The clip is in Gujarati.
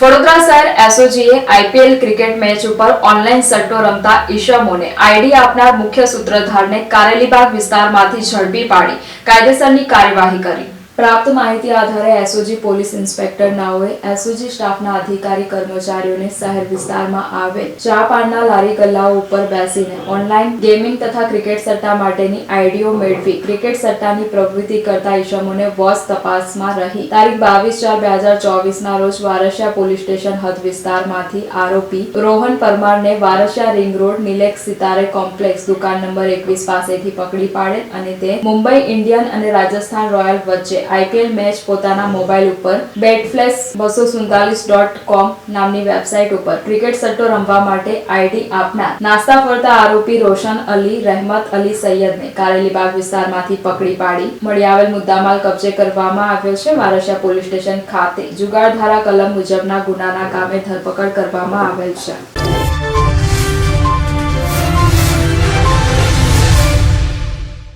વડોદરા શહેર એસઓજીએ આઈપીએલ ક્રિકેટ મેચ ઉપર ઓનલાઈન સટ્ટો રમતા ઈશમોને આઈડી આપનાર મુખ્ય સૂત્રધારને કારેલીબાગ વિસ્તારમાંથી ઝડપી પાડી કાયદેસરની કાર્યવાહી કરી. પ્રાપ્ત માહિતી આધારે એસઓજી પોલીસ ઇન્સ્પેક્ટર નાઓએ એસઓજી સ્ટાફના અધિકારી કર્મચારીઓને શહેર વિસ્તારમાં આવેલ ચા પાનના લારી ગલ્લાઓ ઉપર બેસીને ઓનલાઈન ગેમિંગ તથા ક્રિકેટ સટ્ટા માટેની આઈડીઓ મેળવી ક્રિકેટ સટ્ટાની પ્રવૃત્તિ કરતા ઇસમોને વોચ તપાસમાં રહી. તારીખ બાવીસ ચાર બે હજાર ચોવીસના રોજ વારસિયા પોલીસ સ્ટેશન હદ વિસ્તારમાંથી આરોપી રોહન પરમારને વારસિયા રિંગ રોડ નિલેક્સ સિતારે કોમ્પ્લેક્સ દુકાન નંબર એકવીસ પાસેથી પકડી પાડેલ અને તે મુંબઈ, ઇન્ડિયન અને રાજસ્થાન રોયલ વચ્ચે આઈપીએલ મેચ પોતાના મોબાઈલ ઉપર બેટફ્લેસ બસો સુડતાલીસ ડોટ કોમ નામની વેબસાઇટ ઉપર. ક્રિકેટ સટ્ટો રમવા માટે આઈડી આપનાર નાસ્તા ફરતા આરોપી રોશન અલી, રહેમત અલી સૈયદને કારેલીબાગ વિસ્તારમાંથી પકડી પાડી. મળી આવેલ મુદ્દામાલ કબજે કરવામાં આવ્યો છે. વારસિયા પોલીસ સ્ટેશન ખાતે જુગાર ધારા કલમ મુજબના ગુનાના કામે ધરપકડ કરવામાં આવેલ છે.